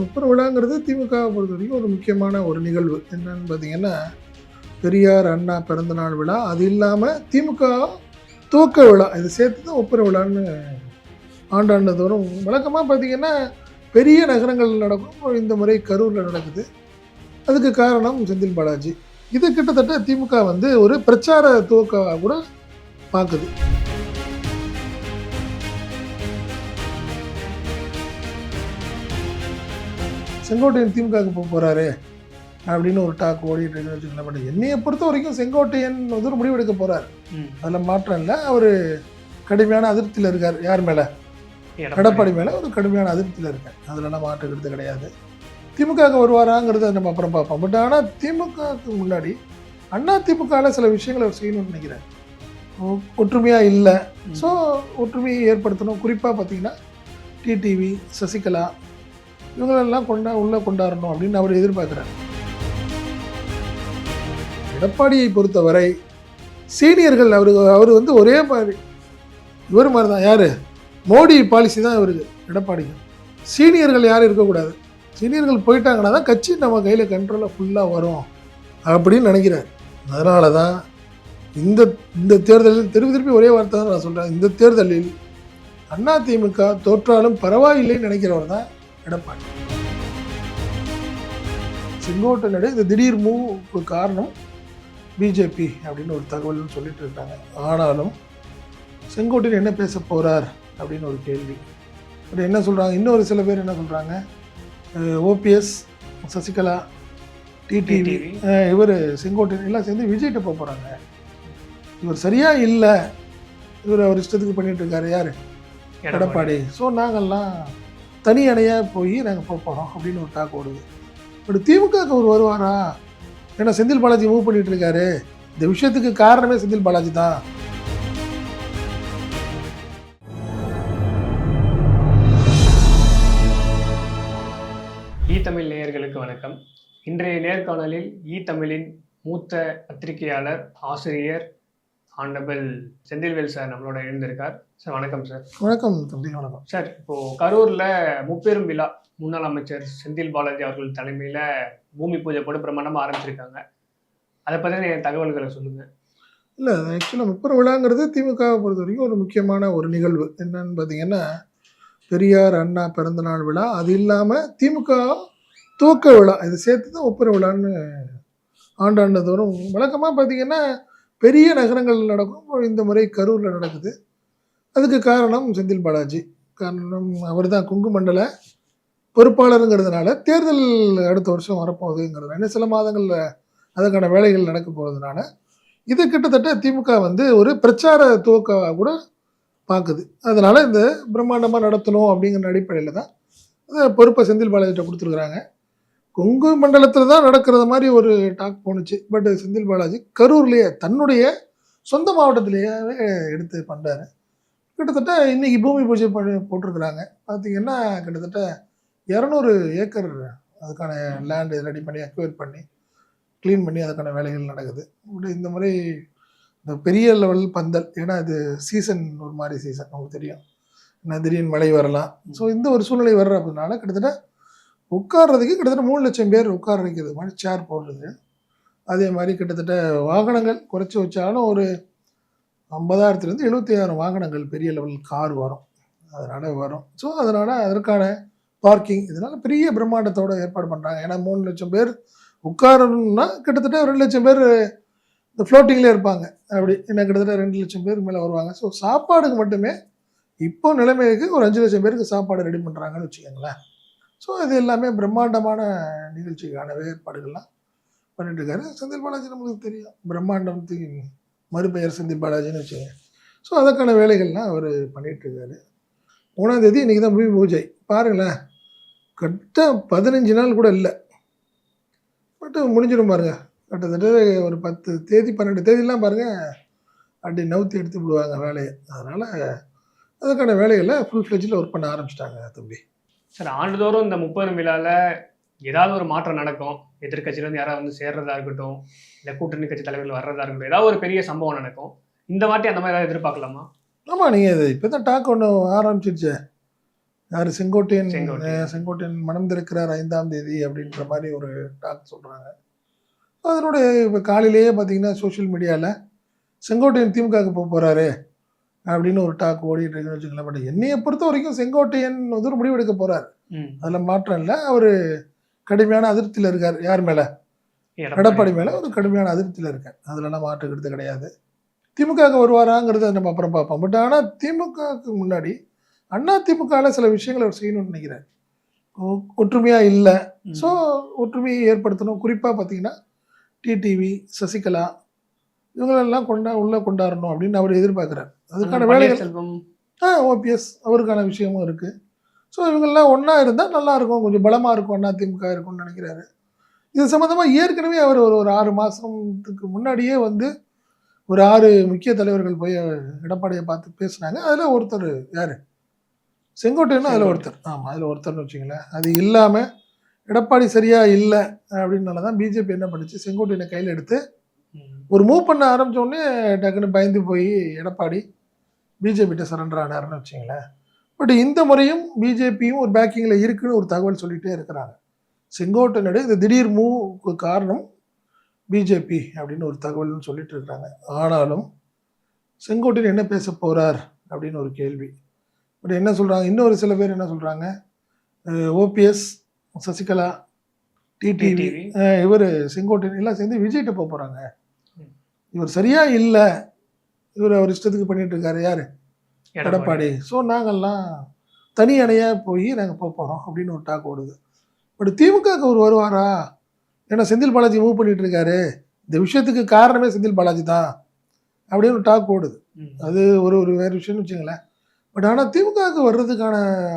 முப்பது விழாங்கிறது திமுகவை பொறுத்த வரைக்கும் ஒரு முக்கியமான ஒரு நிகழ்வு. என்னன்னு பார்த்தீங்கன்னா பெரியார் அண்ணா பிறந்தநாள் விழா. அது இல்லாமல் திமுக துவக்க விழா. இது சேர்த்து தான் ஒப்புர விழான்னு ஆண்டாண்டு தோறும் வழக்கமாக பார்த்தீங்கன்னா பெரிய நகரங்கள் நடக்கும். இந்த முறை கரூரில் நடக்குது. அதுக்கு காரணம் செந்தில் பாலாஜி. இது கிட்டத்தட்ட திமுக வந்து ஒரு பிரச்சார துவக்க கூட பார்க்குது. செங்கோட்டையன் திமுகவுக்கு போக போகிறாரு அப்படின்னு ஒரு டாக் ஓடிட்டு இருக்குன்னு வச்சுக்கலாம் பட் என்னையை பொறுத்த வரைக்கும் செங்கோட்டையன் வந்து ஒரு முடிவெடுக்க போகிறார். அதில் மாற்றம் இல்லை. அவர் கடுமையான அதிருப்தியில் இருக்கார். யார் மேலே? எடப்பாடி. மேலே ஒரு கடுமையான அதிருப்தியில் இருக்கார். அதிலலாம் மாற்றுக்கிறது கிடையாது. திமுகவுக்கு வருவாராங்கிறத நம்ம அப்புறம் பார்ப்போம். பட் ஆனால் திமுகவுக்கு முன்னாடி அண்ணா திமுகவில் சில விஷயங்களை அவர் செய்யணும்னு நினைக்கிறேன். ஒ- ஒற்றுமையா இல்லை. ஸோ ஒற்றுமையை ஏற்படுத்தணும். குறிப்பாக பார்த்தீங்கன்னா டிடிவி சசிகலா இவங்களெல்லாம் கொண்டா உள்ளே கொண்டாடணும் அப்படின்னு அவர் எதிர்பார்க்குறாரு. எடப்பாடியை பொறுத்தவரை சீனியர்கள் அவரு அவர் வந்து ஒரே மாதிரி இவர் மாதிரி தான் யார்? மோடி பாலிசி தான் இவருக்கு எடப்பாடிக்கு. சீனியர்கள் யாரும் இருக்கக்கூடாது. சீனியர்கள் போயிட்டாங்கன்னா தான் கட்சி நம்ம கையில் கண்ட்ரோலாக ஃபுல்லாக வரும் அப்படின்னு நினைக்கிறார். அதனால தான் இந்த இந்த தேர்தலில் திருப்பி திருப்பி ஒரே வார்த்தை தான் நான் சொல்கிறேன் இந்த தேர்தலில் அதிமுக தோற்றாலும் பரவாயில்லைன்னு நினைக்கிறவர் தான் எடப்பாடி. செங்கோட்டையனுடைய இந்த திடீர் மூவுக்கு காரணம் பிஜேபி அப்படின்னு ஒரு தகவல்னு சொல்லிட்டு இருக்காங்க. ஆனாலும் செங்கோட்டையன் என்ன பேச போறார் அப்படின்னு ஒரு கேள்வி. பட் என்ன சொல்றாங்க? இன்னொரு சில பேர் என்ன சொல்றாங்க? OPS Sasikala TTV. இவர் செங்கோட்டையன் எல்லாம் சேர்ந்து விஜய்கிட்ட போக போறாங்க. இவர் சரியா இல்லை. இவர் அவர் இஷ்டத்துக்கு பண்ணிட்டு இருக்காரு. யாரு? எடப்பாடி. ஸோ நாங்கள்லாம் தனி அணையாக போய் நாங்கள் போக போகிறோம் அப்படின்னு ஒரு டாக் ஓடுது. பட் திமுக அவர் வருவாரா? ஏன்னா செந்தில் பாலாஜி மூவ் பண்ணிட்டு இருக்காரு. இந்த விஷயத்துக்கு காரணமே செந்தில் பாலாஜி தான். ஈ தமிழ் நேயர்களுக்கு வணக்கம். இன்றைய நேர்காணலில் ஈ தமிழின் மூத்த பத்திரிகையாளர் ஆசிரியர் ஆண்டபிள் செந்தில்வேல் சார் நம்மளோட எழுந்திருக்கார் சார் வணக்கம் சார். வணக்கம் தம்பி வணக்கம். சார் இப்போ கரூர்ல முப்பெரும் விழா முன்னாள் அமைச்சர் செந்தில் பாலாஜி அவர்கள் தலைமையில பூமி பூஜை போட்டு பிரமாண்டமா ஆரம்பிச்சிருக்காங்க. அதை பத்தின தகவல்களை சொல்லுங்க. இல்லை ஆக்சுவலாக முப்பது விழாங்கிறது திமுகவை பொறுத்த வரைக்கும் ஒரு முக்கியமான ஒரு நிகழ்வு. என்னன்னு பார்த்தீங்கன்னா பெரியார் அண்ணா பிறந்தநாள் விழா. அது இல்லாமல் திமுக துவக்க விழா. இது சேர்த்து தான் ஒப்புர விழான்னு ஆண்டாண்டு தோறும் வழக்கமாக பார்த்தீங்கன்னா பெரிய நகரங்கள் நடக்கும். இந்த முறை கரூரில் நடக்குது. அதுக்கு காரணம் செந்தில் பாலாஜி. காரணம் அவர் தான் குங்குமண்டல பொறுப்பாளருங்கிறதுனால தேர்தல் அடுத்த வருஷம் வரப்போகுதுங்கிறதுனால இன்னும் சில மாதங்களில் அதற்கான வேலைகள் நடக்க போகிறதுனால இது கிட்டத்தட்ட திமுக வந்து ஒரு பிரச்சார துவக்க கூட பார்க்குது அதனால் இந்த பிரம்மாண்டமாக நடத்தணும் அப்படிங்கிற அடிப்படையில் தான் அதை பொறுப்பை செந்தில் பாலாஜிட்ட கொடுத்துருக்குறாங்க. கொங்கு மண்டலத்தில் தான் நடக்கிறது மாதிரி ஒரு டாக் போணுச்சு. பட் செந்தில் பாலாஜி கரூர்லேயே தன்னுடைய சொந்த மாவட்டத்திலேயே எடுத்து பண்ணுறாரு கிட்டத்தட்ட இன்னைக்கு பூமி பூஜை பண்ணி போட்டிருக்கிறாங்க. பார்த்தீங்கன்னா கிட்டத்தட்ட இரநூறு ஏக்கர் அதுக்கான லேண்டு ரெடி பண்ணி அக்வேர் பண்ணி க்ளீன் பண்ணி அதுக்கான வேலைகள் நடக்குது. இப்படி இந்த முறை இந்த பெரிய லெவல் பந்தல் ஏன்னா இது சீசன் ஒரு மாதிரி சீசன் நமக்கு தெரியும். ஏன்னா திடீர்னு மழை வரலாம். ஸோ இந்த ஒரு சூழ்நிலை வர்றதுனால கிட்டத்தட்ட உட்கார்றதுக்கு கிட்டத்தட்ட மூணு லட்சம் பேர் உட்கார வைக்கிறது மாதிரி சேர் போடுறது. அதே மாதிரி கிட்டத்தட்ட வாகனங்கள் குறைச்சி வச்சாலும் ஒரு ஐம்பதாயிரத்துலேருந்து எழுபத்தி ஆயிரம் வாகனங்கள் பெரிய லெவல் கார் வரும். அதனால் வரும். ஸோ அதனால் அதற்கான பார்க்கிங் இதனால் பெரிய பிரம்மாண்டத்தோடு ஏற்பாடு பண்ணுறாங்க ஏன்னா மூணு லட்சம் பேர் உட்காரணும்னா கிட்டத்தட்ட ரெண்டு லட்சம் பேர் இந்த ஃப்ளோட்டிங்லேயே இருப்பாங்க. அப்படி என்ன கிட்டத்தட்ட ரெண்டு லட்சம் பேருக்கு மேலே வருவாங்க. ஸோ சாப்பாடுக்கு மட்டுமே இப்போ நிலைமைக்கு ஒரு அஞ்சு லட்சம் பேருக்கு சாப்பாடு ரெடி பண்ணுறாங்கன்னு வச்சுக்கோங்களேன். ஸோ இது எல்லாமே பிரம்மாண்டமான நிகழ்ச்சிக்கான ஏற்பாடுகள்லாம் பண்ணிட்டு இருக்காரு. செந்தில் பாலாஜி நம்மளுக்கு தெரியும். பிரம்மாண்டத்துக்கு மறுபெயர் செந்தில் பாலாஜின்னு வச்சுக்கோங்க. ஸோ அதற்கான வேலைகள்லாம் அவர் பண்ணிகிட்ருக்காரு மூணாந்தேதி இன்றைக்கி தான் பூமி பூஜை. பாருங்களேன். கரெக்ட பதினஞ்சு நாள் கூட இல்லை. பட் முடிஞ்சிடும் பாருங்கள் கிட்டத்தட்ட ஒரு பத்து தேதி பன்னெண்டு தேதியெல்லாம் பாருங்கள் அப்படி நவுத்தி எடுத்து விடுவாங்க வேலையை. அதனால் அதுக்கான வேலைகளை ஃபுல் ஃப்ளெஜில் ஒர்க் பண்ண ஆரம்பிச்சிட்டாங்க தம்பி. சார் ஆண்டுதோறும் இந்த முப்பது விழாவில் ஏதாவது ஒரு மாற்றம் நடக்கும். எதிர்க்கட்சியில இருந்து யாராவது வந்து சேர்றதா இருக்கட்டும் இல்ல கூட்டணி கட்சி தலைவர்கள் வர்றதா இருக்கட்டும் ஏதாவது ஒரு பெரிய சம்பவம் நடக்கும். இந்த வாட்டி அந்த மாதிரி ஏதாவது எதிர்பார்க்கலாமா? ஆமாம் நீங்கள் இது இப்போ தான் டாக் ஒன்று ஆரம்பிச்சிருச்சே. யார் செங்கோட்டையன் செங்கோட்டையன். மனம் திறக்கிறார் ஐந்தாம் தேதி அப்படின்ற மாதிரி ஒரு டாக் சொல்கிறாங்க அதனுடைய இப்போ காலையிலேயே பார்த்தீங்கன்னா சோஷியல் மீடியாவில் செங்கோட்டையன் திமுகவுக்கு போக போகிறாரு அப்படின்னு ஒரு டாக் ஓடிட்டு இருக்குன்னு வச்சுக்கலாம் பட் என்னையை பொறுத்த வரைக்கும் செங்கோட்டையன் வந்து ஒரு முடிவெடுக்க போகிறார். அதில் மாற்றம் இல்லை. அவர் கடுமையான அதிருப்தியில் இருக்கார். யார் மேலே? எடப்பாடி. மேலே ஒரு கடுமையான அதிருப்தியில் இருக்கார் அதுலலாம் மாற்றுக்கிறது கிடையாது. திமுகவுக்கு வருவாராங்கிறத நம்ம அப்புறம் பார்ப்போம். பட் ஆனால் திமுகவுக்கு முன்னாடி அண்ணா திமுகவில் சில விஷயங்களை அவர் செய்யணும்னு நினைக்கிறார். ஒ- ஒற்றுமையா இல்லை. ஸோ ஒற்றுமையை ஏற்படுத்தணும். குறிப்பாக பார்த்தீங்கன்னா டிடிவி சசிகலா இவங்களெல்லாம் கொண்டா உள்ளே கொண்டாடணும் அப்படின்னு அவர் எதிர்பார்க்குறார். அதுக்கான வேலைகள் ஆ ஓபிஎஸ் அவருக்கான விஷயமும் இருக்குது ஸோ இவங்கெல்லாம் ஒன்றா இருந்தால் நல்லா இருக்கும். கொஞ்சம் பலமாக இருக்கும். அண்ணா திமுக இருக்கும்னு நினைக்கிறாரு. இது சம்மந்தமாக ஏற்கனவே அவர் ஒரு ஒரு ஆறு மாதத்துக்கு முன்னாடியே வந்து ஒரு ஆறு முக்கிய தலைவர்கள் போய் எடப்பாடியை பார்த்து பேசுனாங்க. அதில் ஒருத்தர் யார்? செங்கோட்டையனும் அதில் ஒருத்தர். ஆமாம் அதில் ஒருத்தர்னு வச்சுங்களேன் அது இல்லாமல் எடப்பாடி சரியாக இல்லை அப்படின்னால தான் பிஜேபி என்ன பண்ணுச்சு? செங்கோட்டையனை கையில் எடுத்து. ஒரு மூவ் பண்ண ஆரம்பிச்ச உடனே டக்குன்னு பயந்து போய் எடப்பாடி பிஜேபிட்ட சரண்டர் ஆனார்னு வச்சுங்களேன் பட் இந்த முறையும் பிஜேபியும் ஒரு பேக்கிங்கில் இருக்குன்னு ஒரு தகவல் சொல்லிகிட்டே இருக்கிறாங்க. செங்கோட்டையனுடைய இந்த திடீர் மூவுக்கு காரணம் பிஜேபி அப்படின்னு ஒரு தகவல்னு சொல்லிட்டு இருக்கிறாங்க. ஆனாலும் செங்கோட்டையன் என்ன பேச போறார் அப்படின்னு ஒரு கேள்வி. பட் என்ன சொல்கிறாங்க இன்னொரு சில பேர் என்ன சொல்கிறாங்க ஓபிஎஸ் சசிகலா டிடிவி. இவர் செங்கோட்டையன் எல்லாம் சேர்ந்து விஜய்கிட்ட போக போகிறாங்க. இவர் சரியா இல்லை. இவர் அவர் இஷ்டத்துக்கு பண்ணிட்டு இருக்காரு. யார்? எடப்பாடி. ஸோ நாங்கள்லாம் தனி அணையாக போய் நாங்கள் போக போகிறோம் அப்படின்னு ஒரு டாக் ஓடுது. பட் திமுகவுக்கு அவர் வருவாரா? ஏன்னா செந்தில் பாலாஜி மூவ் பண்ணிட்டு இருக்காரு இந்த விஷயத்துக்கு காரணமே செந்தில் பாலாஜி தான் அப்படின்னு ஒரு டாக் ஓடுது. அது ஒரு ஒரு வேறு விஷயம்னு வச்சுங்களேன் பட் ஆனால் திமுகவுக்கு வர்றதுக்கான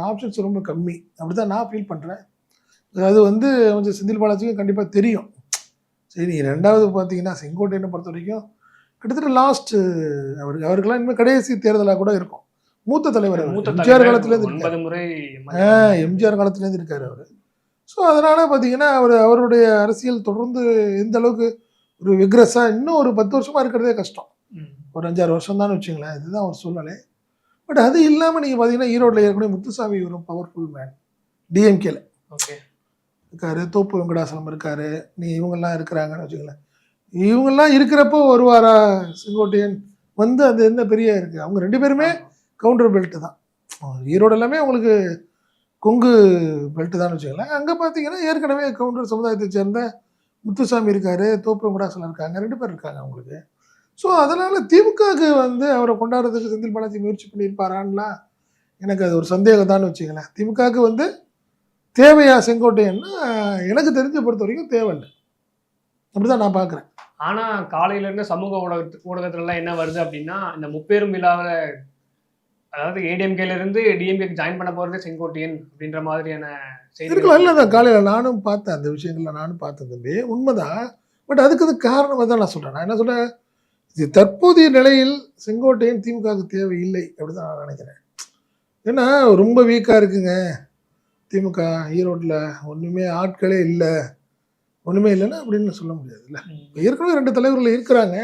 ஆப்ஷன்ஸ் ரொம்ப கம்மி. அப்படி தான் நான் ஃபீல் பண்ணுறேன் அது வந்து கொஞ்சம் செந்தில் பாலாஜிக்கும் கண்டிப்பாக தெரியும். சரி ரெண்டாவது பார்த்தீங்கன்னா செங்கோட்டையனை பொறுத்த வரைக்கும் கிட்டத்தட்ட லாஸ்ட் அவருக்கு அவருக்கெல்லாம் இனிமேல் கடைசி தேர்தலாக கூட இருக்கும். மூத்த தலைவர் எம்ஜிஆர் காலத்துலேருந்து இருக்காரு. எம்ஜிஆர் காலத்துலேருந்து இருக்காரு அவர். ஸோ அதனால பார்த்தீங்கன்னா அவர் அவருடைய அரசியல் தொடர்ந்து எந்த அளவுக்கு ஒரு விக்ரஸாக இன்னும் ஒரு பத்து வருஷமா இருக்கிறதே கஷ்டம். ஒரு அஞ்சாறு வருஷம் தான் வச்சுங்களேன் இதுதான் ஒரு சூழ்நிலை. பட் அது இல்லாமல் நீங்கள் பார்த்தீங்கன்னா ஈரோட்டில் ஏற்கனவே முத்துசாமி ஒரு பவர்ஃபுல் மேன் டிஎம்கேல ஓகே. இருக்காரு தோப்பு வெங்கடாசலம் இருக்காரு. நீ இவங்கெல்லாம் இருக்கிறாங்கன்னு வச்சுங்களேன் இவங்கெல்லாம் இருக்கிறப்போ வருவாரா செங்கோட்டையன்? வந்து அது என்ன பெரிய இருக்குது அவங்க ரெண்டு பேருமே கவுண்டர் பெல்ட்டு தான். ஈரோடு எல்லாமே உங்களுக்கு கொங்கு பெல்ட்டு தான் வச்சுக்கலாம் அங்கே பார்த்தீங்கன்னா ஏற்கனவே கவுண்டர் சமுதாயத்தை சேர்ந்த முத்துசாமி இருக்கார் தோப்பு இருக்காங்க ரெண்டு பேர் இருக்காங்க அவங்களுக்கு. ஸோ அதனால் திமுகவுக்கு வந்து அவரை கொண்டாடுறதுக்கு செந்தில் பாலாஜி முயற்சி பண்ணியிருப்பாரான்லாம் எனக்கு அது ஒரு சந்தேகம் தான் வச்சுக்கலாம் திமுகவுக்கு வந்து தேவையா செங்கோட்டையன்னா எனக்கு தெரிஞ்ச பொறுத்த வரைக்கும் தேவையில்லை. அப்படிதான் நான் பார்க்குறேன் ஆனால் காலையிலேருந்து சமூக ஊடக ஊடகத்துலலாம் என்ன வருது அப்படின்னா இந்த முப்பெரும் விழாவை அதாவது ஏடிஎம்கேல இருந்து டிஎம்கேக்கு ஜாயின் பண்ண போறது செங்கோட்டையன் அப்படின்ற மாதிரியான இருக்கலாம். இல்லை தான் காலையில் நானும் பார்த்தேன் அந்த விஷயங்கள்ல நானும் பார்த்தேன் தம்பி. உண்மைதான். பட் அதுக்கு அது காரணமாக தான் நான் சொல்கிறேன் நான் என்ன சொல்கிறேன் இது தற்போதைய நிலையில் செங்கோட்டையன் திமுகவுக்கு தேவையில்லை அப்படி தான் நான் நினைக்கிறேன். ஏன்னா ரொம்ப வீக்காக இருக்குங்க. திமுக ஈரோட்டில் ஒன்றுமே ஆட்களே இல்லை. ஒன்றுமே இல்லைன்னா அப்படின்னு சொல்ல முடியாதுல்ல இப்ப ஏற்கனவே ரெண்டு தலைவர்கள் இருக்கிறாங்க.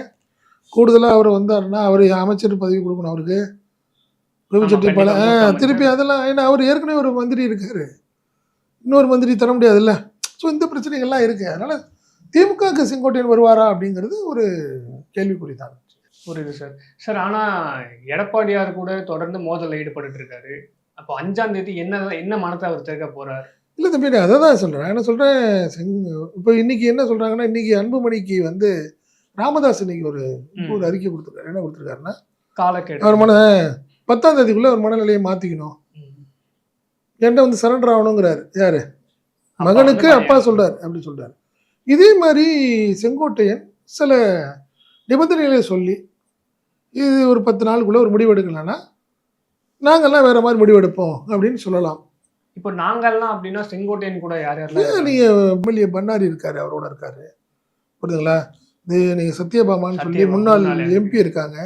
கூடுதலாக அவர் வந்தாருன்னா அவர் அமைச்சர் பதவி கொடுக்கணும் அவருக்கு. ஆ, அமைச்சர். திருப்பி அதெல்லாம் ஏன்னா அவர் ஏற்கனவே ஒரு மந்திரி இருக்காரு. இன்னொரு மந்திரி தர முடியாதுல்ல. ஸோ இந்த பிரச்சனைகள்லாம் இருக்கு. அதனால திமுகவுக்கு செங்கோட்டையன் வருவாரா அப்படிங்கிறது ஒரு கேள்விக்குறி தான் புரியுது சார். சார் ஆனா எடப்பாடியார் கூட தொடர்ந்து மோதல்ல ஈடுபட்டு இருக்காரு. அப்போ அஞ்சாம் தேதி என்ன என்ன மனத்தை அவர் திறக்க போறார்? இல்லை தம்பி அதை தான் சொல்கிறேன் என்ன சொல்கிறேன் செங் இப்போ இன்னைக்கு என்ன சொல்கிறாங்கன்னா இன்னைக்கு அன்புமணிக்கு வந்து ராமதாஸ் இன்னைக்கு ஒரு. ஒரு அறிக்கை கொடுத்துருக்காரு. என்ன கொடுத்துருக்காருன்னா காலக்கெடு. அவர் மன பத்தாம் தேதிக்குள்ளே அவர் மனநிலையை மாற்றிக்கணும். என்கிட்ட வந்து சரண்டர் ஆகணுங்கிறாரு. யாரு? மகனுக்கு அப்பா சொல்றாரு அப்படி சொல்றாரு. இதே மாதிரி செங்கோட்டையன் சில நிபந்தனைகளை சொல்லி இது ஒரு பத்து நாளுக்குள்ள ஒரு முடிவு எடுக்கலன்னா நாங்கெல்லாம் வேற மாதிரி முடிவெடுப்போம் அப்படின்னு சொல்லலாம். இப்போ நாங்கெல்லாம் அப்படின்னா செங்கோட்டையன் கூட யார் யாரெல்லாம் ஏன் இருக்காங்க? நீங்க எம்எல்ஏ பண்ணாரி இருக்காரு அவரோட இருக்காரு. புரியுதுங்களா? இது நீங்க சத்யபாமான்னு சொல்லி முன்னாள் எம்பி இருக்காங்க.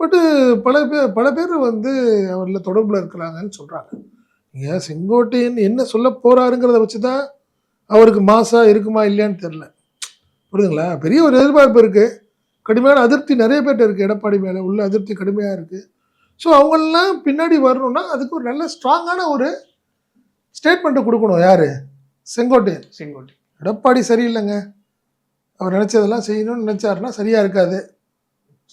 பட்டு பல பேர் பல பேர் வந்து அவரில் தொடர்பில் இருக்கிறாங்கன்னு சொல்றாங்க. நீங்க செங்கோட்டையன் என்ன சொல்ல போறாருங்கிறத வச்சு தான் அவருக்கு மாசா இருக்குமா இல்லையான்னு தெரில புரியுதுங்களா? பெரிய ஒரு எதிர்பார்ப்பு இருக்கு. கடுமையான அதிருப்தி நிறைய பேர்ட்ட இருக்கு. எடப்பாடி மேல உள்ள அதிருப்தி கடுமையா இருக்கு. ஸோ அவங்களெல்லாம் பின்னாடி வரணும்னா அதுக்கு ஒரு நல்ல ஸ்ட்ராங்கான ஒரு ஸ்டேட்மெண்ட்டை கொடுக்கணும். யார்? செங்கோட்டையன். செங்கோட்டை எடப்பாடி சரியில்லைங்க. அவர் நினச்சதெல்லாம் செய்யணும்னு நினச்சாருன்னா சரியாக இருக்காது.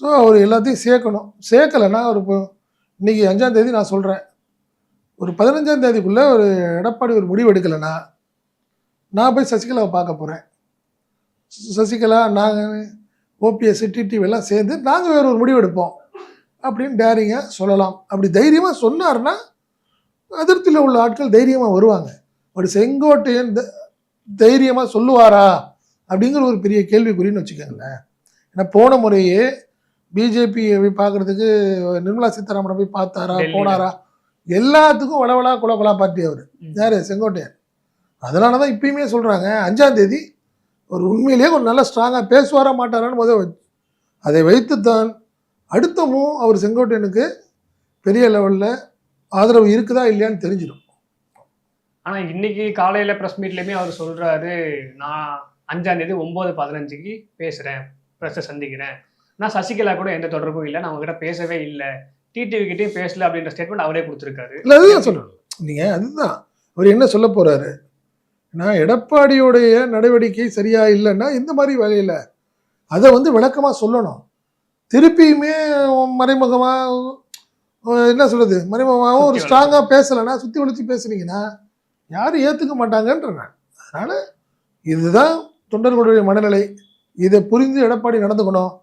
ஸோ அவர் எல்லாத்தையும் சேர்க்கணும். சேர்க்கலைன்னா அவர் இப்போ இன்றைக்கி அஞ்சாந்தேதி நான் சொல்கிறேன் ஒரு பதினஞ்சாம் தேதிக்குள்ளே ஒரு எடப்பாடி ஒரு முடிவு எடுக்கலைன்னா நான் போய் சசிகலாவை பார்க்க போகிறேன் சசிகலா நாங்கள் ஓபிஎஸ் டிடிவி எல்லாம் சேர்ந்து நாங்கள் வேறு ஒரு முடிவு எடுப்போம் அப்படின்னு டேரிங்காக சொல்லலாம். அப்படி தைரியமாக சொன்னார்னா அதிருப்தியில் உள்ள ஆட்கள் தைரியமாக வருவாங்க. ஒரு செங்கோட்டையன் த- தைரியமாக சொல்லுவாரா? அப்படிங்கிற ஒரு பெரிய கேள்விக்குறின்னு வச்சுக்கோங்களேன். ஏன்னா போன முறையே பிஜேபி போய் பார்க்கறதுக்கு நிர்மலா சீதாராமனை போய் பார்த்தாரா. போனாரா? எல்லாத்துக்கும் வளவளா குல குலா பார்ட்டி அவர். யார்? செங்கோட்டையன். அதனால தான் இப்பயுமே சொல்கிறாங்க அஞ்சாம் தேதி ஒரு உண்மையிலேயே ஒரு நல்ல ஸ்ட்ராங்காக பேசுவாரா மாட்டாரான்னு முதல் அதை வைத்துத்தான் அடுத்தமும் அவர் செங்கோட்டையனுக்கு பெரிய லெவலில் ஆதரவு இருக்குதா இல்லையான்னு தெரிஞ்சிடும். ஆனா இன்னைக்கு காலையில பிரஸ் மீட்லயுமே அவர் சொல்றாரு நான் அஞ்சாம் தேதி ஒன்பது பதினஞ்சுக்கு பேசுறேன் பிரஸ்ஸை சந்திக்கிறேன். நான் சசிகலா கூட எந்த தொடர்பும் இல்லை. நான் அவங்ககிட்ட பேசவே இல்லை. டிடிவி கிட்டயும் பேசல அப்படின்ற ஸ்டேட்மெண்ட் அவரே கொடுத்துருக்காரு. இல்லை அதுதான் சொல்லணும் நீங்கள் அதுதான்? அவர் என்ன சொல்ல போகிறாரு நான் எடப்பாடியோடைய நடவடிக்கை சரியா இல்லைன்னா இந்த மாதிரி வேலையில். அதை வந்து விளக்கமாக சொல்லணும். திருப்பியுமே மறைமுகமாக என்ன சொல்கிறது மறைமுகமாகவும் ஒரு ஸ்ட்ராங்காக பேசலைன்னா சுற்றி ஒழிச்சு பேசுனீங்கன்னா யாரும் ஏற்றுக்க மாட்டாங்கன்ற நான். அதனால் இதுதான் தொண்டர்களுடைய மனநிலை. இதை புரிந்து எடப்பாடி நடந்துக்கணும்.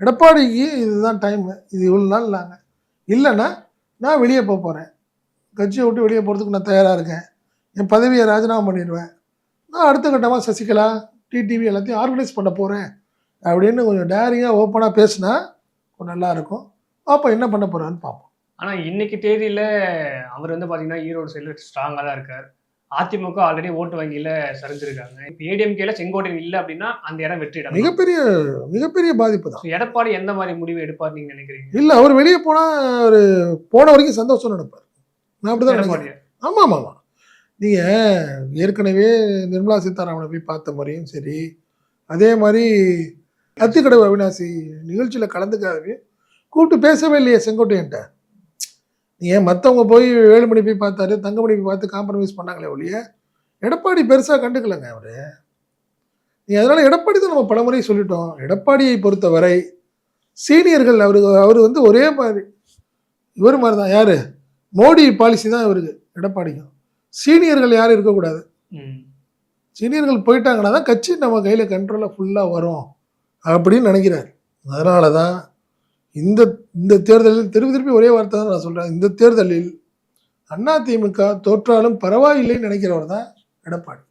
எடப்பாடிக்கு இதுதான் டைம் இது இவ்வளோ நாள் நாங்கள் இல்லைன்னா நான் வெளியே போக போகிறேன் கட்சியை விட்டு வெளியே போகிறதுக்கு நான் தயாராக இருக்கேன். என் பதவியை ராஜினாமா பண்ணிடுவேன். நான் அடுத்த கட்டமாக சசிகலா டிடிவி எல்லாத்தையும் ஆர்கனைஸ் பண்ண போகிறேன் அப்படின்னு கொஞ்சம் டேரிங்காக ஓப்பனாக பேசினா கொஞ்சம் நல்லா இருக்கும். பார்ப்போம் என்ன பண்ண போகிறான்னு பார்ப்போம் ஆனால் இன்னைக்கு தேதியில் அவர் வந்து பார்த்தீங்கன்னா ஈரோடு சைடில் ஸ்ட்ராங்காக தான் இருக்கார். அதிமுக ஆல்ரெடி ஓட்டு வங்கியில சரிஞ்சிருக்காங்க. இப்போ ஏடிஎம்கேல செங்கோட்டையன் இல்லை அப்படின்னா அந்த இடம் வெற்றிடம் மிகப்பெரிய மிகப்பெரிய பாதிப்பு தான் எடப்பாடி எந்த மாதிரி முடிவு எடுப்பார் நீங்க நினைக்கிறீங்க? இல்லை அவர் வெளியே போனால் அவர் போன வரைக்கும் சந்தோஷம் நினைப்பார். நான் அப்படி தான் நினைக்கிறேன் ஆமாம் ஆமாம் ஆமாம் நீங்கள் ஏற்கனவே நிர்மலா சீதாராமனை போய் பார்த்த முறையும் சரி அதே மாதிரி அத்திக்கடவு அவினாசி நிகழ்ச்சியில் கலந்துக்காதவே கூப்பிட்டு பேசவே இல்லையே செங்கோட்டையன்ட்ட. ஏன் மற்றவங்க போய் வேலுமணி போய் பார்த்தாரு தங்கமணி போய் பார்த்து காம்ப்ரமைஸ் பண்ணாங்களே ஒழிய எடப்பாடி பெருசாக கண்டுக்கலங்க அவர். நீ அதனால் எடப்பாடி தான் நம்ம பலமுறை சொல்லிட்டோம். எடப்பாடியை பொறுத்தவரை சீனியர்கள் அவரு அவர் வந்து ஒரே மாதிரி இவர் மாதிரி தான் யார்? மோடி பாலிசி தான் இவருக்கு எடப்பாடிக்கும். சீனியர்கள் யாரும் இருக்கக்கூடாது. ம். சீனியர்கள் போயிட்டாங்கன்னா தான் கட்சி நம்ம கையில் கண்ட்ரோலில் ஃபுல்லாக வரும் அப்படின்னு நினைக்கிறார். அதனால தான் இந்த இந்த தேர்தலில் திருப்பி திருப்பி ஒரே வார்த்தை தான் நான் சொல்கிறேன் இந்த தேர்தலில் அதிமுக தோற்றாலும் பரவாயில்லைன்னு நினைக்கிறவர் தான் எடப்பாடி.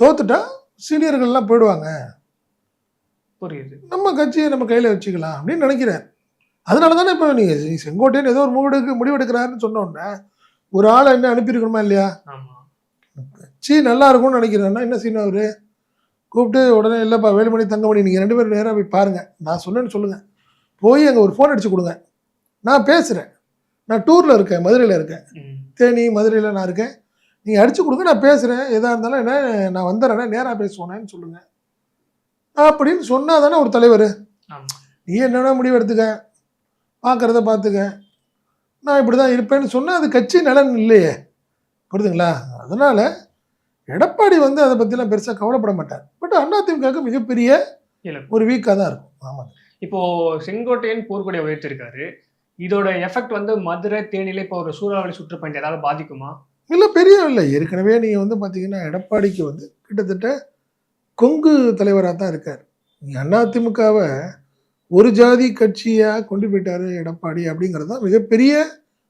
தோத்துட்டா சீனியர்கள்லாம் போயிடுவாங்க. புரியுது. நம்ம கட்சியை நம்ம கையில் வச்சுக்கலாம் அப்படின்னு நினைக்கிறார் அதனால தானே இப்போ நீங்கள் செங்கோட்டையன் ஏதோ ஒரு முடிவெடுக்க முடிவெடுக்கிறாருன்னு சொன்ன உடனே ஒரு ஆளை என்ன அனுப்பியிருக்கணுமா இல்லையா? ஆமா. சீ நல்லா இருக்கும்னு நினைக்கிறேன்னா என்ன சீன் அவரு? கூப்பிட்டு உடனே இல்லைப்பா வேலுமணி தங்கமணி நீங்கள் ரெண்டு பேரும் நேராக போய் பாருங்கள் நான் சொன்னேன்னு சொல்லுங்கள் போய் அங்கே ஒரு ஃபோன் அடிச்சு கொடுங்க. நான் பேசுகிறேன் நான் டூரில் இருக்கேன் மதுரையில் இருக்கேன். தேனி மதுரையில் நான் இருக்கேன். நீங்கள் அடிச்சு கொடுங்க நான் பேசுகிறேன் எதாக இருந்தாலும் என்ன நான் வந்துடுறேனே நேராக பேசுவேனேன்னு சொல்லுங்கள் அப்படின்னு சொன்னால் தானே ஒரு தலைவர். நீ என்னென்ன முடிவு எடுத்துக்க? பார்க்குறத பார்த்துக்க நான் இப்படி தான் இருப்பேன்னு சொன்னால் அது கட்சி நலன் இல்லையே. புரியுதுங்களா? அதனால் எடப்பாடி வந்து அதை பற்றிலாம் பெருசாக கவலைப்பட மாட்டார். பட் அதிமுகவுக்கு மிகப்பெரிய ஒரு வீக்காக தான் இருக்கும். ஆமாம். இப்போ செங்கோட்டையன் போர்க்கொடியை உயர்த்திருக்காரு. இதோட எஃபெக்ட் வந்து மதுரை தேனியில இப்போ ஒரு சூறாவளி சுற்றுப்பயணத்தை ஏதாவது பாதிக்குமா? இல்லை பெரிய இல்லை. ஏற்கனவே நீங்கள் வந்து பார்த்தீங்கன்னா எடப்பாடிக்கு வந்து கிட்டத்தட்ட கொங்கு தலைவராக தான் இருக்கார். அதிமுகவை ஒரு ஜாதி கட்சியாக கொண்டு போயிட்டாரு எடப்பாடி அப்படிங்கிறது தான் மிகப்பெரிய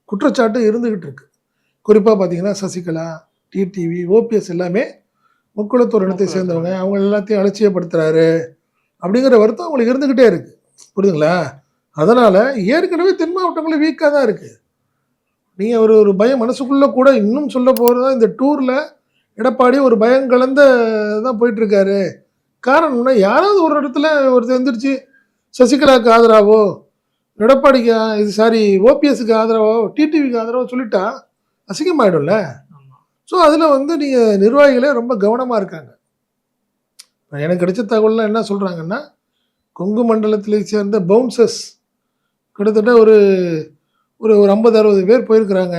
குற்றச்சாட்டு இருந்துக்கிட்டு இருக்கு. குறிப்பாக பார்த்தீங்கன்னா சசிகலா டிடிவி ஓபிஎஸ் எல்லாமே முக்குளத்தூர் இடத்தை சேர்ந்தவங்க அவங்க எல்லாத்தையும் அலட்சியப்படுத்துறாரு அப்படிங்கிற வருத்தம் அவங்களுக்கு இருந்துக்கிட்டே இருக்கு. புரியுதுங்களா? அதனால் ஏற்கனவே தென் மாவட்டங்களும் வீக்காக தான் இருக்குது நீங்கள் ஒரு ஒரு பயம் மனசுக்குள்ளே கூட இன்னும் சொல்ல போகிறதா இந்த டூரில் எடப்பாடி ஒரு பயம் கலந்த தான் போயிட்டுருக்காரு. காரணம்னா யாராவது ஒரு இடத்துல ஒருத்தர் எந்திரிச்சு சசிகலாவுக்கு ஆதரவோ எடப்பாடிக்கு இது சாரி ஓபிஎஸ்க்கு ஆதரவோ டிடிவிக்கு ஆதரவோ சொல்லிட்டா அசிங்கமாயிடும்ல? ஸோ அதில் வந்து நீங்கள் நிர்வாகிகளே ரொம்ப கவனமாக இருக்காங்க. எனக்கு கிடைச்ச தகவல்லாம் என்ன சொல்கிறாங்கன்னா கொங்கு மண்டலத்தில் சேர்ந்த பவுன்சர்ஸ் கிட்டத்தட்ட ஒரு ஒரு ஒரு ஐம்பது அறுபது பேர் போயிருக்கிறாங்க.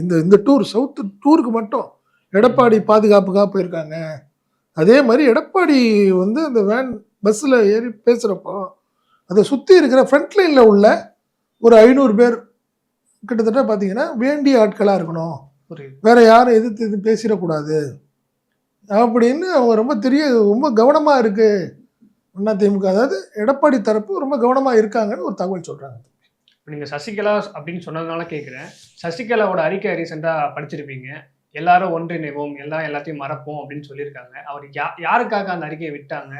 இந்த இந்த டூர் சவுத்து டூருக்கு மட்டும் எடப்பாடி பாதுகாப்புக்காக போயிருக்காங்க. அதே மாதிரி எடப்பாடி வந்து அந்த வேன் பஸ்ஸில் ஏறி பேசுகிறப்போ அதை சுற்றி இருக்கிற ஃப்ரண்ட் லைனில் உள்ள ஒரு ஐநூறு பேர் கிட்டத்தட்ட பார்த்தீங்கன்னா வேண்டிய ஆட்களாக இருக்கணும். வேற யாரும் எதிர்த்து எதுவும் பேசிடக்கூடாது. அப்படின்னு அவங்க ரொம்ப தெரிய ரொம்ப கவனமாக இருக்கு. அண்ணா திமுக அதாவது எடப்பாடி தரப்பு ரொம்ப கவனமாக இருக்காங்கன்னு ஒரு தகவல் சொல்கிறாங்க இப்போ நீங்கள் சசிகலா அப்படின்னு சொன்னதுனால கேட்குறேன் சசிகலாவோட அறிக்கை ரீசெண்டாக படிச்சிருப்பீங்க. எல்லாரும் ஒன்றிணைவோம் எல்லாம் எல்லாத்தையும் மறப்போம் அப்படின்னு சொல்லியிருக்காங்க. அவர் யா யாருக்காக அந்த அறிக்கையை விட்டாங்க?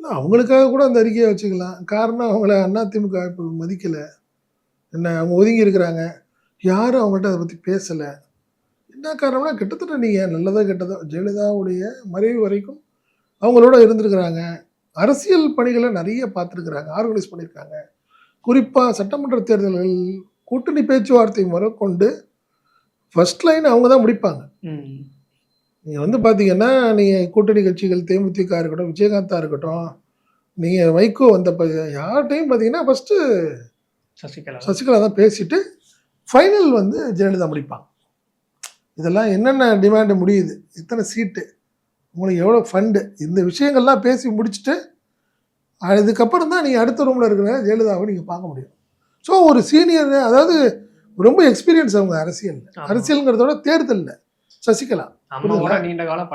இல்லை அவங்களுக்காக கூட அந்த அறிக்கையை வச்சுக்கலாம். காரணம் அவங்கள அண்ணா திமுக இப்போ மதிக்கலை. என்ன அவங்க ஒதுங்கி இருக்கிறாங்க. யாரும் அவங்கள்ட்ட அதை பற்றி பேசலை. என்ன காரணம்னா கிட்டத்தட்ட நீங்கள் நல்லதோ கெட்டதோ ஜெயலலிதாவுடைய மறைவு வரைக்கும் அவங்களோட இருந்திருக்கிறாங்க. அரசியல் பணிகளை நிறைய பார்த்துருக்குறாங்க ஆர்கனைஸ் பண்ணியிருக்காங்க. குறிப்பாக சட்டமன்ற தேர்தல்கள் கூட்டணி பேச்சுவார்த்தை முதற்கொண்டு ஃபர்ஸ்ட் லைன் அவங்க தான் முடிப்பாங்க. நீங்கள் வந்து பார்த்தீங்கன்னா நீங்கள் கூட்டணி கட்சிகள் தேமுதிக இருக்கட்டும் விஜயகாந்தா இருக்கட்டும் நீங்கள் வைகோ வந்த ப யார்கிட்டையும் பார்த்தீங்கன்னா ஃபஸ்ட்டு சசிகலா. சசிகலா தான் பேசிட்டு ஃபைனல் வந்து ஜெயலலிதா முடிப்பாங்க. இதெல்லாம் என்னென்ன டிமாண்டு முடியுது எத்தனை சீட்டு உங்களுக்கு எவ்வளோ ஃபண்டு இந்த விஷயங்கள்லாம் பேசி முடிச்சுட்டு அதுக்கப்புறம் தான் நீங்கள் அடுத்த ரூமில் இருக்கிற ஜெயலலிதாவை நீங்கள் பார்க்க முடியும். ஸோ ஒரு சீனியர் அதாவது ரொம்ப எக்ஸ்பீரியன்ஸ் அவங்க அரசியல். அரசியலுங்கிறதோட தேர்தலில். சசிகலா நீண்ட காலம்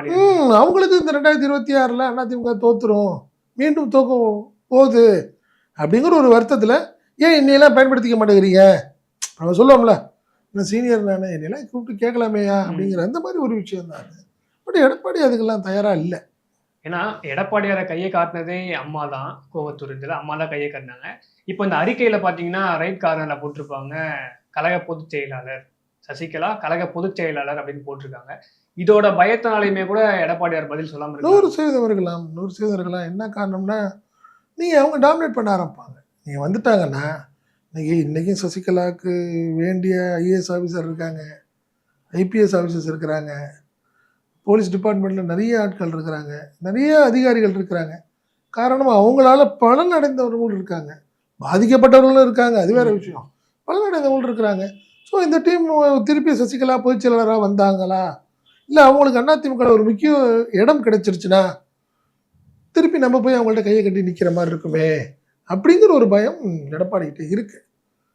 அவங்களுக்கு இந்த ரெண்டாயிரத்தி இருபத்தி ஆறில் அதிமுக தோத்துரும். மீண்டும் தோக்க போகுது. அப்படிங்கிற ஒரு வருத்தத்தில் ஏன் என்னையெல்லாம் பயன்படுத்திக்க மாட்டேங்கிறீங்க? நம்ம சொல்லுவோம்ல நான் சீனியர் நான் என்னையெல்லாம் கூப்பிட்டு கேட்கலாமேயா? அப்படிங்கிற அந்த மாதிரி ஒரு விஷயம் தான் அது. பட் எடப்பாடி அதுக்கெல்லாம் தயாராக இல்லை. ஏன்னா எடப்பாடியார கையை காட்டினதே அம்மா தான் கோவத்தூர் இதில் அம்மா தான் கையை காட்டினாங்க. இப்போ இந்த அறிக்கையில பார்த்தீங்கன்னா ரைட் கார்னரில் போட்டிருப்பாங்க கழக பொதுச் செயலாளர் சசிகலா கழக பொதுச் செயலாளர் அப்படின்னு போட்டிருக்காங்க. இதோட பயத்தினாலையுமே கூட எடப்பாடியார் பதில் சொல்லாம நூறு சதவீதம் இருக்கலாம் நூறு சதவீதம் இருக்கலாம் என்ன காரணம்னா நீங்கள் அவங்க டாமினேட் பண்ண ஆரம்பிப்பாங்க. நீங்கள் வந்துட்டாங்கன்னா இன்னைக்கு இன்றைக்கும் சசிகலாவுக்கு வேண்டிய ஐஏஎஸ் ஆஃபீஸர் இருக்காங்க ஐபிஎஸ் ஆஃபீஸர்ஸ் இருக்கிறாங்க. போலீஸ் டிபார்ட்மெண்ட்டில் நிறைய ஆட்கள் இருக்கிறாங்க. நிறைய அதிகாரிகள் இருக்கிறாங்க. காரணம் அவங்களால பலன் அடைந்தவர்களும் இருக்காங்க. பாதிக்கப்பட்டவர்களும் இருக்காங்க. அது வேற விஷயம். பலன் அடைந்தவங்களும் இருக்கிறாங்க. ஸோ இந்த டீம் திருப்பி சசிகலா பொதுச் செயலாளராக வந்தாங்களா? இல்லை அவங்களுக்கு அதிமுக ஒரு முக்கிய இடம் கிடைச்சிருச்சுன்னா திருப்பி நம்ம போய் அவங்கள்ட்ட கையை கட்டி நிற்கிற மாதிரி இருக்குமே? அப்படிங்கிற ஒரு பயம் எடப்பாடிக்கிட்ட இருக்குது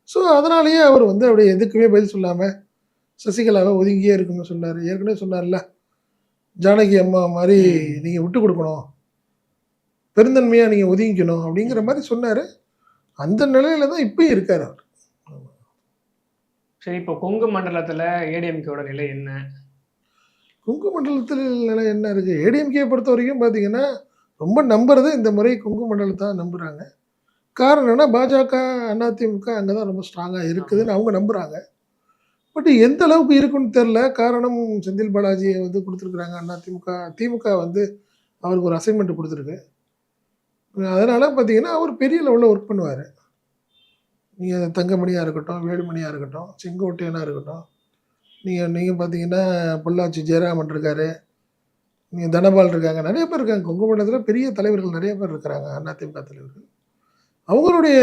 ஸோ அதனாலேயே அவர் வந்து அப்படியே எதுக்குமே பதில் சொல்லாமல் சசிகலாவை ஒதுங்கியே இருக்குன்னு சொன்னார். ஏற்கனவே சொன்னார்ல ஜானகி அம்மா மாதிரி நீங்கள் விட்டு கொடுக்கணும். பெருந்தன்மையாக நீங்கள் ஒதுங்கிக்கணும் அப்படிங்கிற மாதிரி சொன்னார். அந்த நிலையில தான் இப்பயும் இருக்கார் அவர். சரி இப்போ கொங்கு மண்டலத்துல ஏடிஎம்கேவோட நிலை என்ன? கொங்கு மண்டலத்தில் நிலை என்ன இருக்குது ஏடிஎம்கே பொறுத்த வரைக்கும் பார்த்தீங்கன்னா ரொம்ப நம்புறது இந்த முறை கொங்கு மண்டலத்தை தான் நம்புகிறாங்க காரணம் என்னன்னா பாஜக அதிமுக அங்கே தான் ரொம்ப ஸ்ட்ராங்காக இருக்குதுன்னு அவங்க நம்புகிறாங்க பட் எந்த அளவுக்கு இருக்குன்னு தெரில காரணம் செந்தில் பாலாஜியை வந்து கொடுத்துருக்குறாங்க. அண்ணா திமுக திமுக வந்து அவருக்கு ஒரு அசைன்மெண்ட் கொடுத்துருக்கு. அதனால் பார்த்தீங்கன்னா அவர் பெரிய லெவலில் ஒர்க் பண்ணுவார். நீங்கள் தங்கமணியாக இருக்கட்டும் வேலுமணியாக இருக்கட்டும் செங்கோட்டையனாக இருக்கட்டும் நீங்கள் நீங்கள் பார்த்தீங்கன்னா பொள்ளாச்சி ஜெயராமன் இருக்காரு நீங்கள் தனபால் இருக்காங்க நிறைய பேர் இருக்காங்க. கொங்குமண்டலத்தில் பெரிய தலைவர்கள் நிறைய பேர் இருக்கிறாங்க அதிமுக தலைவர்கள் அவங்களுடைய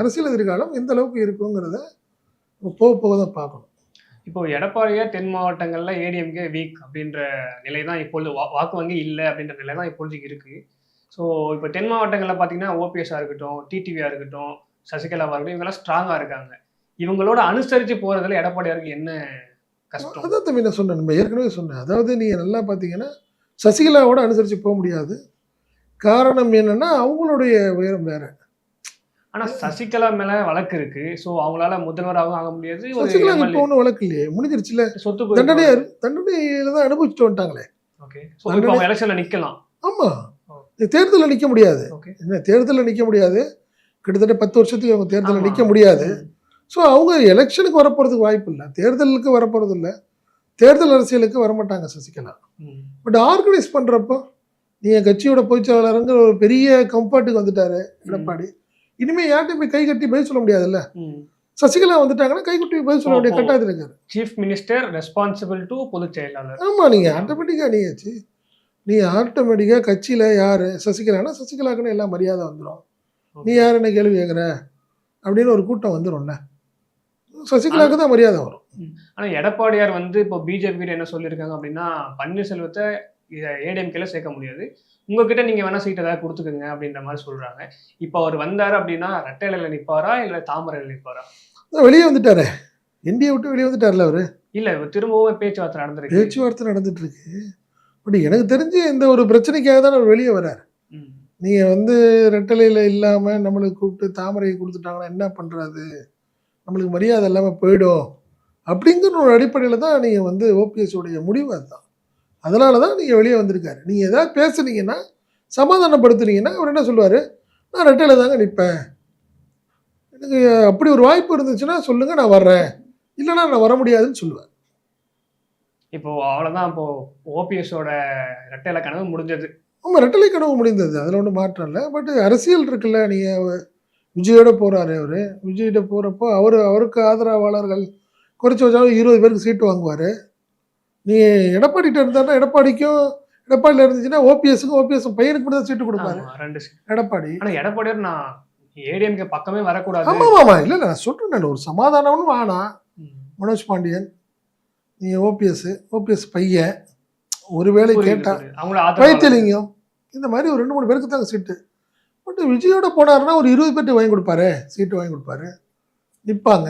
அரசியல் எதிர்காலம் எந்த அளவுக்கு இருக்குங்கிறத போக போக தான் பார்க்கணும். இப்போ எடப்பாடியார் தென் மாவட்டங்கள்ல ஏடிஎம்கே வீக் அப்படின்ற நிலை தான் இப்பொழுது வா- வாக்கு வங்கி இல்லை அப்படின்ற நிலை தான் இப்பொழுதுக்கு இருக்கு. ஸோ இப்போ தென் மாவட்டங்களில் பார்த்தீங்கன்னா ஓபிஎஸ்ஸாக இருக்கட்டும் டிடிவியாக இருக்கட்டும் சசிகலாவாக இருக்கட்டும் இவங்கெல்லாம் ஸ்ட்ராங்காக இருக்காங்க. இவங்களோட அனுசரித்து போகிறதுல எடப்பாடியாருக்கு என்ன கஷ்டம்? அதான் தம்பி நான் சொன்னேன். நம்ம ஏற்கனவே சொன்னேன். அதாவது நீங்கள் நல்லா பார்த்தீங்கன்னா சசிகலாவோட அனுசரித்து போக முடியாது. காரணம் என்னன்னா அவங்களுடைய உயரம் வேற. ஆனா சசிகலா மேல வழக்கு இருக்கு. ஸோ அவங்களால முதல்வராகவும் ஆக முடியாது. சசிகலா இப்போ ஒன்றும் வழக்கு இல்லையே. முடிஞ்சிருச்சுல. சொத்து தண்டனையா தண்டனையில தான் அனுபவிச்சுட்டு வந்துட்டாங்களே. ஓகே ஸோ அவங்க எலெக்ஷன்ல நிக்கலாம். ஆமாம் தேர்தலில் நிற்க முடியாது. என்ன தேர்தலில் நிற்க முடியாது. கிட்டத்தட்ட பத்து வருஷத்துக்கு அவங்க தேர்தலில் நிற்க முடியாது. ஸோ அவங்க எலெக்ஷனுக்கு வரப்போகிறதுக்கு வாய்ப்பு இல்லை. தேர்தலுக்கு வரப்போகிறது இல்லை. தேர்தல் அரசியலுக்கு வரமாட்டாங்க சசிகலா. பட் ஆர்கனைஸ் பண்ணுறப்போ நீங்கள் கட்சியோட பொதுச்செயலாளருங்கிற ஒரு பெரிய கம்ஃபர்ட்டுக்கு வந்துட்டாரு எடப்பாடி. இனிமேல் யார்கிட்டையும் போய் கை கட்டி பதில் சொல்ல முடியாதுல்ல? சசிகலா வந்துட்டாங்கன்னா கை கட்டி பதில் சொல்ல வேண்டிய. கட்டாயத்தில் இருக்காரு. சீஃப் மினிஸ்டர் ரெஸ்பான்சிபிள் டு பொதுச் செயலாளர். ஆமாம் நீங்கள் ஆட்டோமேட்டிக்காக நீயாச்சு நீ ஆட்டோமேட்டிக்காக கட்சியில் யார்? சசிகலானா சசிகலாக்குன்னு எல்லாம் மரியாதை வந்துடும் நீ யார் என்ன கேள்வி கேட்குற அப்படின்னு ஒரு கூட்டம் வந்துடும்ல சசிகலாவுக்கு தான் மரியாதை வரும். ஆனா எடப்பாடியார் வந்து இப்போ பிஜேபி என்ன சொல்லியிருக்காங்க அப்படின்னா பன்னீர்செல்வத்தை ஏடிஎம்கேல சேர்க்க முடியாது. உங்ககிட்ட நீங்க வேணா சீட் ஏதாவது கொடுத்துக்கோங்க அப்படின்ற மாதிரி சொல்றாங்க. இப்போ அவர் வந்தாரு அப்படின்னா ரெட்டையில நிப்பாரா இல்ல தாமரையில அதான் வெளியே வந்துட்டாரே. இந்தியா விட்டு வெளியே வந்துட்டார்ல அவரு? இல்ல திரும்பவும் பேச்சுவார்த்தை நடந்திருக்கு. பேச்சுவார்த்தை நடந்துட்டு இருக்கு பட் எனக்கு தெரிஞ்சு இந்த ஒரு பிரச்சனைக்காக தான் அவர் வெளியே வர்றார் ம். நீங்கள் வந்து ரெட்டலையில் இல்லாமல் நம்மளுக்கு கூப்பிட்டு தாமரையை கொடுத்துட்டாங்கன்னா என்ன பண்ணுறது நம்மளுக்கு மரியாதை இல்லாமல் போயிடும். அப்படிங்கிற ஒரு அடிப்படையில் தான் நீங்கள் வந்து ஓபிஎஸ் உடைய முடிவு அதுதான். அதனால தான் நீங்கள் வெளியே வந்திருக்காரு. நீங்கள் ஏதாவது பேசுனீங்கன்னா சமாதானப்படுத்துனீங்கன்னா அவர் என்ன சொல்லுவார்? நான் ரெட்டையில் தாங்க நிற்பேன். எனக்கு அப்படி ஒரு வாய்ப்பு இருந்துச்சுன்னா சொல்லுங்கள் நான் வர்றேன். இல்லைன்னா நான் வர முடியாதுன்னு சொல்லுவேன் இப்போ அவ்வளவுதான். இப்போ ஓபிஎஸோட ரெட்டையில கனவு முடிஞ்சது. ஆமாம் ரெட்டலை கனவு முடிந்தது. அதில் ஒன்றும் மாற்றம் இல்லை. பட் அரசியல் இருக்குல்ல நீங்கள் விஜயோட போகிறாரு அவர். விஜய்கிட்ட போகிறப்போ அவர் அவருக்கு ஆதரவாளர்கள் குறைச்சி வச்சாலும் இருபது பேருக்கு சீட்டு வாங்குவார். நீ எடப்பாடிகிட்ட இருந்தாருன்னா எடப்பாடிக்கும் எடப்பாடியில் இருந்துச்சுன்னா ஓபிஎஸ்க்கும் ஓபிஎஸ் பையனுக்கு மட்டும் தான் சீட்டு கொடுப்பாரு. ரெண்டு. எடப்பாடி. ஆனா எடப்பாடியார் நான் ஏடிஎம்கே பக்கமே வரக்கூடாது. ஆமாம் ஆமாம் இல்லை இல்லை நான் சொல்கிறேன் நான் ஒரு சமாதானம்னு வேணாம். மனோஜ் பாண்டியன் நீ ஓபிஎஸ் ஓபிஎஸ் பையன். ஒருவேளை புரியுது, கேட்டா புரியுது. அவங்கள ஆதரவாளர். வைத்தியலிங்கம். இந்த மாதிரி ஒரு ரெண்டு மூணு பேருக்கு தாங்க சீட்டு. பட் விஜயோட போனாருன்னா ஒரு இருபது பேர்ட்டு வாங்கி கொடுப்பாரு. சீட்டு வாங்கி கொடுப்பாரு. நிற்பாங்க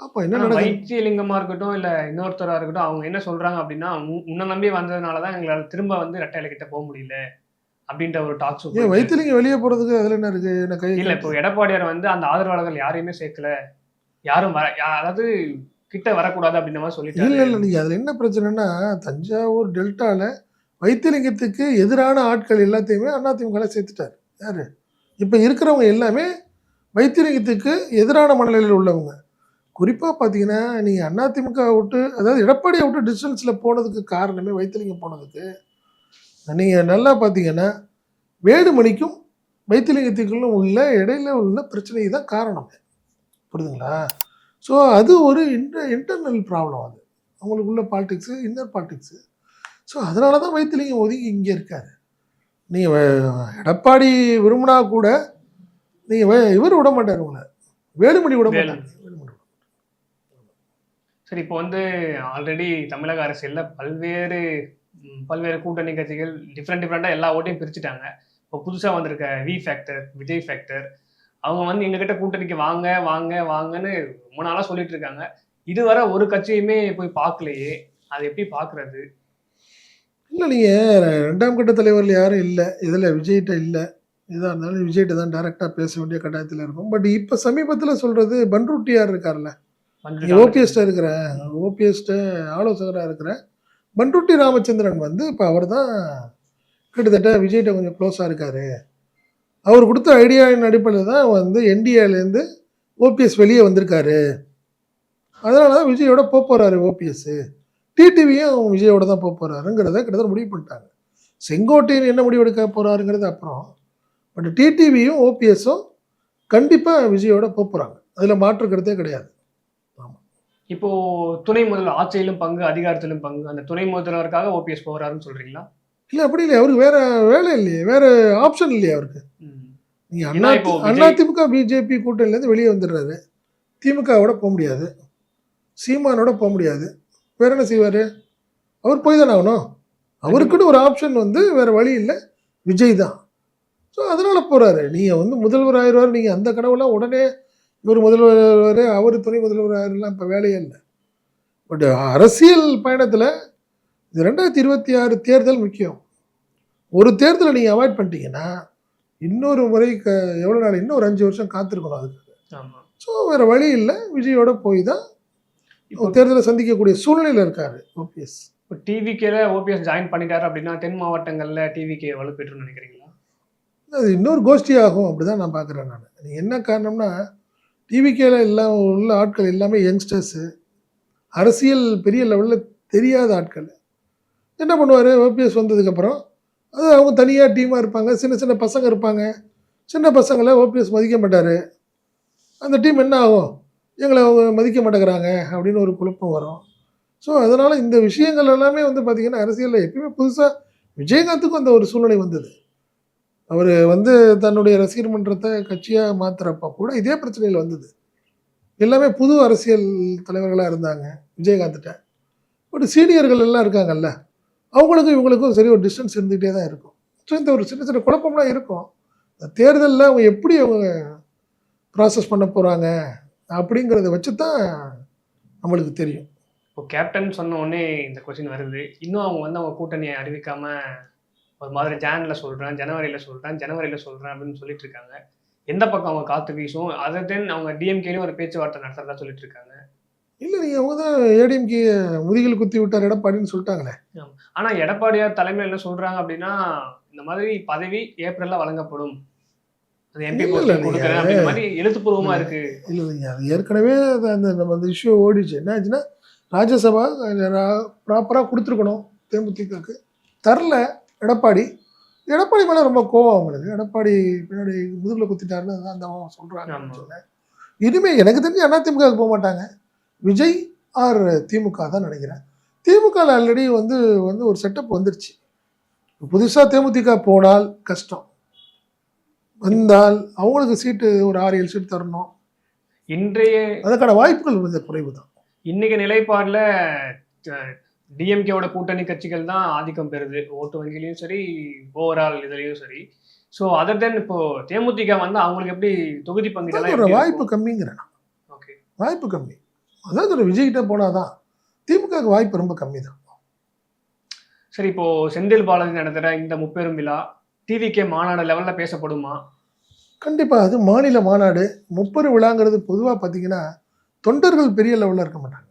பார்ப்போம் என்ன ஆனா நடக்குது? வைத்தியலிங்கமா இருக்கட்டும் இல்ல இன்னொருத்தரா இருக்கட்டும் அவங்க என்ன சொல்றாங்க அப்படின்னா உன்னை நம்பி வந்ததுனாலதான் எங்களால திரும்ப வந்து ரெட்டையில கிட்ட போக முடியல அப்படின்ற ஒரு டாக்ஸ் ஏன் வைத்தியலிங்கம் வெளியே போகிறதுக்கு அதில் என்ன இருக்கு? என்ன கை இல்ல இப்போ எடப்பாடியார் வந்து அந்த ஆதரவாளர்கள் யாரையுமே சேர்க்கல. யாரும் வர அதாவது கிட்ட வரக்கூடாது அப்படின்ற மாதிரி இல்லை சொல்லிட்டாரு. இல்லை நீங்கள் அதில் என்ன பிரச்சனைனா தஞ்சாவூர் டெல்டாவில் வைத்தியலிங்கத்துக்கு எதிரான ஆட்கள் எல்லாத்தையுமே அதிமுக சேர்த்துட்டார். யார்? இப்போ இருக்கிறவங்க எல்லாமே வைத்தியலிங்கத்துக்கு எதிரான மனநிலையில் உள்ளவங்க. குறிப்பாக பார்த்தீங்கன்னா நீங்கள் அதிமுக விட்டு அதாவது எடப்பாடியை விட்டு டிஸ்டன்ஸில் போனதுக்கு காரணமே வைத்திலிங்கம் போனதுக்கு. நீங்கள் நல்லா பார்த்தீங்கன்னா வேடுமணிக்கும் வைத்தியலிங்கத்துக்குள்ளும் உள்ள இடையில உள்ள பிரச்சனை தான் காரணம். புரியுதுங்களா? ஸோ அது ஒரு இன்டர் இன்டர்னல் ப்ராப்ளம் அது. அவங்களுக்குள்ள பாலிடிக்ஸு இன்னர் பாலிடிக்ஸு ஸோ அதனால தான் வைத்திலிங்கம் ஒதுங்கி இங்கே இருக்கார். நீங்கள் எடப்பாடி விரும்பினா கூட நீங்கள் இவர் விட மாட்டார் உங்களை. வேலுமணி விட மாட்டாங்க சார் சரி இப்போ வந்து ஆல்ரெடி தமிழக அரசியலில் பல்வேறு பல்வேறு கூட்டணி கட்சிகள் டிஃப்ரெண்ட் டிஃப்ரெண்ட்டாக எல்லா ஓட்டையும் பிரிச்சுட்டாங்க. இப்போ புதுசாக வந்திருக்க வி ஃபேக்டர் விஜய் ஃபேக்டர் அவங்க வந்து எங்ககிட்ட கூட்டணிக்கு வாங்க வாங்க வாங்கன்னு ரொம்ப நாளாக சொல்லிட்டு இருக்காங்க. இதுவரை ஒரு கட்சியுமே போய் பார்க்கலையே. அது எப்படி பார்க்குறது? இல்லை நீங்கள் ரெண்டாம் கட்ட தலைவரில் யாரும் இல்லை. இதில் விஜய்கிட்ட இல்லை. எதாக இருந்தாலும் விஜய்கிட்ட தான் டேரெக்டாக பேச வேண்டிய கட்டாயத்தில் இருக்கும். பட் இப்போ சமீபத்தில் சொல்கிறது பன்ருட்டியார் இருக்கார்ல. ஓபிஎஸ்ட இருக்கிற ஓபிஎஸ்ட ஆலோசகராக இருக்கிற பண்ருட்டி ராமச்சந்திரன் வந்து இப்போ அவர் தான் கிட்டத்தட்ட விஜய்கிட்ட கொஞ்சம் க்ளோஸாக இருக்கார். அவர் கொடுத்த ஐடியாவின் அடிப்படையில் தான் வந்து என்டிஏலேருந்து ஓபிஎஸ் வெளியே வந்திருக்காரு. அதனால தான் விஜயோட போக போகிறாரு ஓபிஎஸ்ஸு டிடிவியும் விஜயோட தான் போக போகிறாருங்கிறத கிட்டத்தட்ட முடிவு பண்ணிட்டாங்க. செங்கோட்டையன் என்ன முடிவு எடுக்க போகிறாருங்கிறது அப்புறம். பட் டிடிவியும் ஓபிஎஸும் கண்டிப்பாக விஜயோட போக போகிறாங்க அதில் மாற்று கிடையாது. இப்போ துணை முதல்வர் ஆட்சியிலும் பங்கு அதிகாரத்திலும் பங்கு அந்த துணை முதல்வருக்காக ஓபிஎஸ் போறாருன்னு சொல்றீங்களா? இல்லை அப்படி இல்லை அவருக்கு வேற வேலை இல்லையே வேற ஆப்ஷன் இல்லையே அவருக்கு. ம். நீங்க ஏன்னா அண்ணா அண்ணா திமுக பிஜேபி கூட்டணிலேருந்து வெளியே வந்துடுறாரு. திமுகவோட போக முடியாது. சீமானோட போக முடியாது. வேற என்ன செய்வார்? அவர் போய் தானே ஆகணும். அவருக்குன்னு ஒரு ஆப்ஷன் வந்து வேற வழி இல்லை. விஜய் தான். ஸோ அதனால போறாரு. நீங்கள் வந்து முதல்வர் ஆயிடுவார் நீங்கள் அந்த கனவுலாம் உடனே இவர் முதல்வர் அவர் துணை முதல்வர் ஆயிரலாம் இப்போ வேலையே இல்லை. பட் அரசியல் பயணத்தில் இது ரெண்டாயிரத்தி இருபத்தி ஆறு தேர்தல் முக்கியம். ஒரு தேர்தலை நீங்கள் அவாய்ட் பண்ணிட்டீங்கன்னா இன்னொரு முறை க எவ்வளோ நாள் இன்னும் ஒரு அஞ்சு வருஷம் காத்திருக்கணும் அதுக்கு. ஸோ வேறு வழி இல்லை. விஜயோட போய் தான் தேர்தலை சந்திக்கக்கூடிய சூழ்நிலையில் இருக்காரு ஓபிஎஸ் இப்போ டிவிகேல ஓபிஎஸ் ஜாயின் பண்ணிட்டாரு அப்படின்னா தென் மாவட்டங்கள்ல டிவிகே வலுப்பெற்றுன்னு நினைக்கிறீங்களா? அது இன்னொரு கோஷ்டி ஆகும் அப்படி தான் நான். பார்க்குறேன் நான் என்ன காரணம்னா டிவிக்கேல எல்லாம் உள்ள ஆட்கள் எல்லாமே யங்ஸ்டர்ஸு அரசியல் பெரிய லெவலில் தெரியாத ஆட்கள். என்ன பண்ணுவார்? ஓபிஎஸ் வந்ததுக்கப்புறம் அது அவங்க தனியாக டீமாக இருப்பாங்க. சின்ன சின்ன பசங்க இருப்பாங்க. சின்ன பசங்களை ஓபிஎஸ் மதிக்க மாட்டார். அந்த டீம் என்ன ஆகும்? எங்களை அவங்க மதிக்க மாட்டேங்கிறாங்க அப்படின்னு ஒரு குழப்பம் வரும். ஸோ அதனால் இந்த விஷயங்கள் எல்லாமே வந்து பார்த்திங்கன்னா அரசியலில் எப்பயுமே புதுசாக விஜயகாந்துக்கும் அந்த ஒரு சூழ்நிலை வந்தது. அவர் வந்து தன்னுடைய ரசிகர் மன்றத்தை கட்சியாக மாத்துறப்ப கூட இதே பிரச்சனையில் வந்தது. எல்லாமே புது அரசியல் தலைவர்களாக இருந்தாங்க. விஜயகாந்த்கிட்ட பட் சீனியர்கள் எல்லாம் இருக்காங்கல்ல அவங்களுக்கும் இவங்களுக்கும் சரி ஒரு டிஸ்டன்ஸ் இருந்துகிட்டே தான் இருக்கும். ஸோ இந்த ஒரு சின்ன சின்ன குழப்பம்லாம் இருக்கும். இந்த தேர்தலில் அவங்க எப்படி அவங்க ப்ராசஸ் பண்ண போகிறாங்க அப்படிங்கிறத வச்சு தான் நம்மளுக்கு தெரியும். இப்போ கேப்டன் சொன்ன உடனே இந்த கொஸ்டின் வருது. இன்னும் அவங்க வந்து அவங்க கூட்டணியை அறிவிக்காமல் ஒரு மாதிரி ஜான்ல சொல்றேன் ஜனவரியில சொல்றேன் ஜனவரியில சொல்றேன் அப்படின்னு சொல்லிட்டு இருக்காங்க எந்த பக்கம் அவங்க காத்து வீசும்? அதை தென் அவங்க டிஎம்கேலையும் ஒரு பேச்சுவார்த்தை நடத்துறதா சொல்லிட்டு இருக்காங்க இல்லை நீங்கள் அவங்க தான் ஏடிஎம்கே முதுகில் குத்தி விட்டார் எடப்பாடின்னு சொல்லிட்டாங்களே. ஆனா எடப்பாடியார் தலைமையில் என்ன சொல்றாங்க அப்படின்னா இந்த மாதிரி பதவி ஏப்ரல்ல வழங்கப்படும். அது எம்பி மாதிரி எழுத்துப்பூர்வமா இருக்கு. இல்லை இல்லைங்க அது ஏற்கனவே அந்த நம்ம அந்த இஷ்யூ ஓடிச்சு. என்ன ஆச்சுன்னா ராஜ்யசபா ப்ராப்பராக கொடுத்துருக்கணும் தேமுதிகக்கு தரல. எடப்பாடி எடப்பாடி மேலே ரொம்ப கோவம் அவங்களுக்கு. எடப்பாடி பின்னாடி முதுகில் குத்திட்டாருன்னு அந்த. சொல்கிறாங்க சொன்னேன். இனிமே எனக்கு தெரிஞ்சு அதிமுக போக மாட்டாங்க. விஜய் ஆர் திமுக தான் நினைக்கிறேன். திமுக ஆல்ரெடி வந்து வந்து ஒரு செட்டப் வந்துருச்சு. புதுசாக தேமுதிக போனால் கஷ்டம். வந்தால் அவங்களுக்கு சீட்டு ஒரு ஆறு ஏழு சீட் தரணும். இன்றைய அதுக்கான வாய்ப்புகள் கொஞ்சம் குறைவு தான். இன்னைக்கு நிலைப்பாடுல டிஎம்கேவோட கூட்டணி கட்சிகள் தான் ஆதிக்கம் பெறுது. ஓட்டு வங்கிலையும் சரி ஓவரால் இதுலயும் சரி. ஸோ அதர் தென் இப்போ தேமுதிக வந்து அவங்களுக்கு எப்படி தொகுதி எப்படி வாய்ப்பு? கம்மிங்கிறேன் ஓகே வாய்ப்பு கம்மி. அதாவது ஒரு விஜய்கிட்ட போனால் தான் திமுகவுக்கு வாய்ப்பு ரொம்ப கம்மி தான் சரி இப்போ செந்தில் பாலாஜி நடத்துற இந்த முப்பெரும் விழா டிவிகே மாநாடு லெவல்ல பேசப்படுமா? கண்டிப்பாக அது மாநில மாநாடு. முப்பது விழாங்கிறது பொதுவாக பார்த்தீங்கன்னா தொண்டர்கள் பெரிய லெவலில் இருக்க மாட்டாங்க.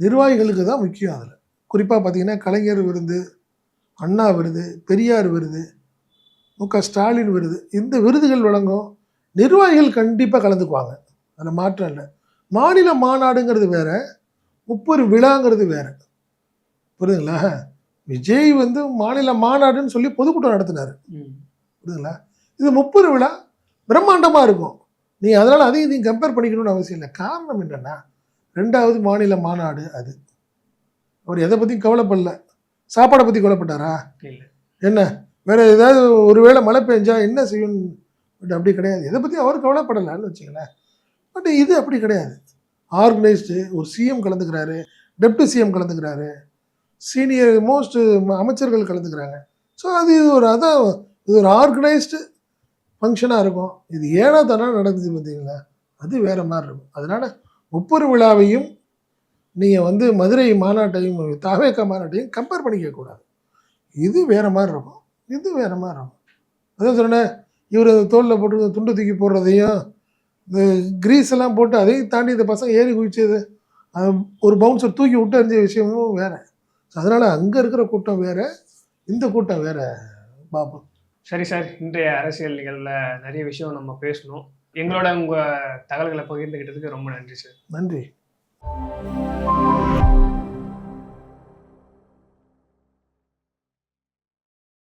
நிர்வாகிகளுக்கு தான் முக்கியம் அதில். குறிப்பாக பார்த்தீங்கன்னா கலைஞர் விருது அண்ணா விருது பெரியார் விருது மு க ஸ்டாலின் விருது இந்த விருதுகள் வழங்கும் நிர்வாகிகள் கண்டிப்பாக கலந்துக்குவாங்க. அதில் மாற்றம் இல்லை. மாநில மாநாடுங்கிறது வேற முப்பது விழாங்கிறது வேற. புரியுதுங்களா? விஜய் வந்து மாநில மாநாடுன்னு சொல்லி பொதுக்கூட்டம் நடத்தினார். புரியுதுங்களா? இது முப்பது விழா பிரம்மாண்டமாக இருக்கும். நீ அதனால் அதையும் இதையும் கம்பேர் பண்ணிக்கணும்னு அவசியம் இல்லை. காரணம் என்னென்னா ரெண்டாவது மாநில மாநாடு அது. அவர் எதை பற்றியும் கவலைப்படல. சாப்பாடை பற்றி கவலைப்பட்டாரா? இல்ல. என்ன? வேற ஏதாவது ஒருவேளை மழை பெஞ்சா என்ன செய்யும்? பட் அப்படி கிடையாது. எதை பற்றி அவர் கவலைப்படலைன்னு வச்சுங்களேன் பட் இது அப்படி கிடையாது. ஆர்கனைஸ்டு ஒரு சிஎம் கலந்துக்கிறாரு. டெப்டி சிஎம் கலந்துக்கிறாரு. சீனியர் மோஸ்ட் அமைச்சர்கள் கலந்துக்கிறாங்க. ஸோ அது இது ஒரு அதான் இது ஒரு ஆர்கனைஸ்டு ஃபங்க்ஷனாக இருக்கும். இது ஏனோ தானே நடக்குது பார்த்தீங்களா? அது வேற மாதிரி இருக்கும். அதனால ஒவ்வொரு விழாவையும் நீங்கள் வந்து மதுரை மாநாட்டையும் தாவேக்கா மாநாட்டையும் கம்பேர் பண்ணிக்க கூடாது. இது வேற மாதிரி இருக்கும். இது வேறு மாதிரி இருக்கும். அதான் சொன்னேன் இவர் தோளில் போட்டு துண்டு தூக்கி போடுறதையும் இந்த கிரீஸ் எல்லாம் போட்டு அதையும் தாண்டி இந்த பசங்க ஏறி குதிச்சது அது ஒரு பவுன்சர் தூக்கி விட்டு அறிஞ்ச விஷயமும் வேறு. அதனால் அங்கே இருக்கிற கூட்டம் வேறு இந்த கூட்டம் வேறு பாபு. சரி சார் இன்றைய அரசியல் நிகழ்வில் நிறைய விஷயம் நம்ம பேசணும். எங்களோட உங்க தகவல்களை பகிர்ந்துகிட்டதுக்கு ரொம்ப நன்றி சார். நன்றி.